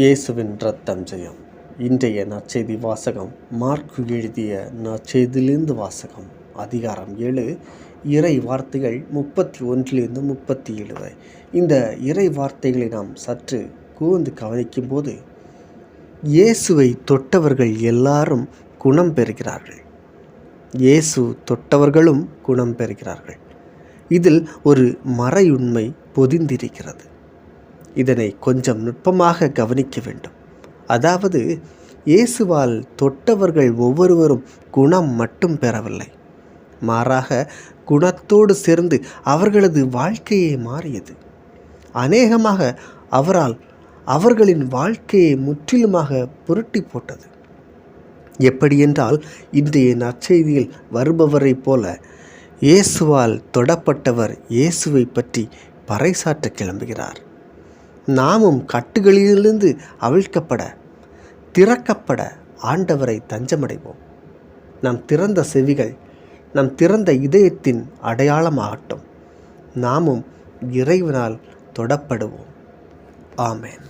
இயேசுவின் ரத்தம் ஜெயம். இன்றைய நற்செய்தி வாசகம் மார்க்கு எழுதிய நற்செய்தியிலிருந்து வாசகம் அதிகாரம் ஏழு இறை வார்த்தைகள் முப்பத்தி ஒன்றிலிருந்து முப்பத்தி ஏழு. வரை இந்த இறை வார்த்தைகளை நாம் சற்று கூர்ந்து கவனிக்கும்போது இயேசுவை தொட்டவர்கள் எல்லாரும் குணம் பெறுகிறார்கள். இயேசு தொட்டவர்களும் குணம் பெறுகிறார்கள். இதில் ஒரு மறையுண்மை பொதிந்திருக்கிறது. இதனை கொஞ்சம் நுட்பமாக கவனிக்க வேண்டும். அதாவது இயேசுவால் தொட்டவர்கள் ஒவ்வொருவரும் குணம் மட்டும் பெறவில்லை. மாறாக குணத்தோடு சேர்ந்து அவர்களது வாழ்க்கையே மாறியது. அநேகமாக அவரால் அவர்களின் வாழ்க்கையை முற்றிலுமாக புரட்டி போட்டது. எப்படியென்றால் இன்றைய நற்செய்தியில் வருபவரைப் போல இயேசுவால் தொடப்பட்டவர் இயேசுவை பற்றி பறைசாற்ற கிளம்புகிறார். நாமும் கட்டுகளிலிருந்து அவிழ்க்கப்பட திறக்கப்பட ஆண்டவரை தஞ்சமடைவோம். நம் திறந்த செவிகள் நம் திறந்த இதயத்தின் அடையாளமாகட்டும். நாமும் இறைவனால் தொடப்படுவோம். ஆமேன்.